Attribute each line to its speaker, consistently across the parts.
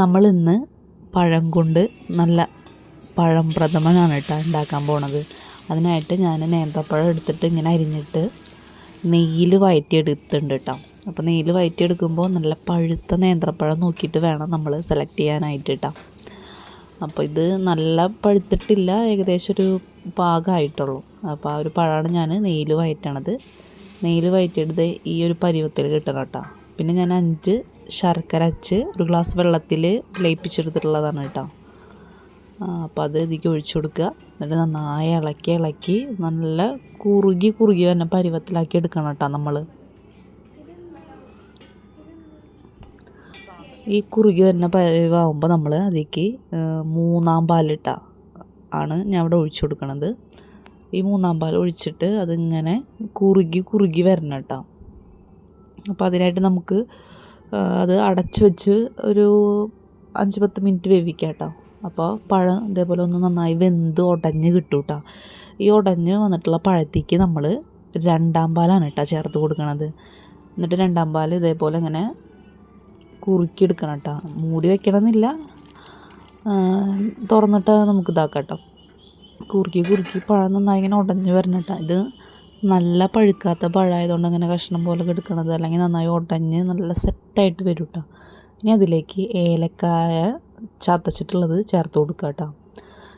Speaker 1: നമ്മൾ ഇന്ന് പഴം കൊണ്ട് നല്ല പഴം പ്രഥമനാണ് കേട്ടോ ഉണ്ടാക്കാൻ പോണത്. അതിനായിട്ട് ഞാൻ നേന്ത്രപ്പഴം എടുത്തിട്ട് ഇങ്ങനെ അരിഞ്ഞിട്ട് നെയ്യിൽ വയറ്റിയെടുത്തിട്ടുണ്ട് കേട്ടോ. അപ്പോൾ നെയ്യിൽ വയറ്റിയെടുക്കുമ്പോൾ നല്ല പഴുത്ത നേന്ത്രപ്പഴം നോക്കിയിട്ട് വേണം നമ്മൾ സെലക്ട് ചെയ്യാനായിട്ട് കേട്ടോ. അപ്പോൾ ഇത് നല്ല പഴുത്തിട്ടില്ല ഏകദേശം ഒരു പാകമായിട്ടുള്ളൂ അപ്പോൾ ആ ഒരു പഴമാണ് ഞാൻ നെയ്യിൽ വയറ്റണത്. നെയ്യിൽ വയറ്റിയെടുത്ത് ഈ ഒരു പരുവത്തിൽ കിട്ടണം കേട്ടോ. പിന്നെ ഞാൻ അഞ്ച് ശർക്കര അച്ച് ഒരു ഗ്ലാസ് വെള്ളത്തിൽ ലയിപ്പിച്ചെടുത്തിട്ടുള്ളതാണ് കേട്ടോ. അപ്പോൾ അത് ഇതിലേക്ക് ഒഴിച്ചു കൊടുക്കുക. എന്നിട്ട് നന്നായി ഇളക്കി ഇളക്കി നല്ല കുറുകി കുറുകി തന്നെ പരുവത്തിലാക്കി എടുക്കണം കേട്ടോ നമ്മൾ. ഈ കുറുകി വരുന്ന പരുവാകുമ്പോൾ നമ്മൾ അതിലേക്ക് മൂന്നാം പാലിട്ട ആണ് ഞാൻ ഇവിടെ ഒഴിച്ചു കൊടുക്കണത്. ഈ മൂന്നാം പാൽ ഒഴിച്ചിട്ട് അതിങ്ങനെ കുറുകി കുറുകി വരണം കേട്ടോ. അപ്പോൾ അതിനായിട്ട് നമുക്ക് അത് അടച്ചു വെച്ച് ഒരു അഞ്ച് പത്ത് മിനിറ്റ് വേവിക്കാം കേട്ടോ അപ്പോൾ പഴം ഇതേപോലെ ഒന്ന് നന്നായി വെന്ത് ഉടഞ്ഞ് കിട്ടും കേട്ടോ ഈ ഉടഞ്ഞ് വന്നിട്ടുള്ള പഴത്തേക്ക് നമ്മൾ രണ്ടാം പാലാണ് കേട്ടോ ചേർത്ത് കൊടുക്കണത്. എന്നിട്ട് രണ്ടാം പാൽ ഇതേപോലെ ഇങ്ങനെ കുറുക്കിയെടുക്കണം കേട്ടോ മൂടി വെക്കണമെന്നില്ല. തുറന്നിട്ട് നമുക്ക് ഇതാക്കാം കേട്ടോ കുറുക്കി കുറുക്കി പഴം നന്നായി ഇങ്ങനെ ഉടഞ്ഞ് വരണം കേട്ടോ ഇത് നല്ല പഴുക്കാത്ത പഴമായതുകൊണ്ട് അങ്ങനെ കഷ്ണം പോലെ എടുക്കണത് അല്ലെങ്കിൽ നന്നായി ഉടഞ്ഞ് നല്ല സെറ്റായിട്ട് വരും കേട്ടോ ഇനി അതിലേക്ക് ഏലക്കായ ചതച്ചിട്ടുള്ളത് ചേർത്ത് കൊടുക്കുക കേട്ടോ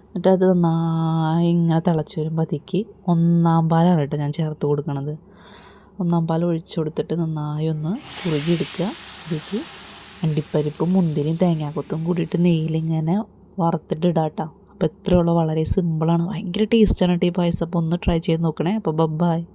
Speaker 1: എന്നിട്ട് അത് നന്നായി ഇങ്ങനെ തിളച്ച് വരുമ്പോൾ അതിക്ക് ഒന്നാം പാലാണ് കേട്ടോ ഞാൻ ചേർത്ത് കൊടുക്കണത്. ഒന്നാം പാൽ ഒഴിച്ചു കൊടുത്തിട്ട് നന്നായി ഒന്ന് കുറുകിയെടുക്കുക. അതിലേക്ക് അണ്ടിപ്പരിപ്പും മുന്തിരിയും തേങ്ങാക്കൊത്തും കൂടിയിട്ട് നെയ്യിലിങ്ങനെ വറുത്തിട്ട് ഇടാം കേട്ടോ അപ്പോൾ ഉള്ളൂ. വളരെ സിമ്പിളാണ് ഭയങ്കര ടേസ്റ്റാണ് കേട്ടോ ഈ പായസം. അപ്പോൾ ഒന്ന് ട്രൈ ചെയ്ത് നോക്കണേ. അപ്പോൾ ബബ്ബായ്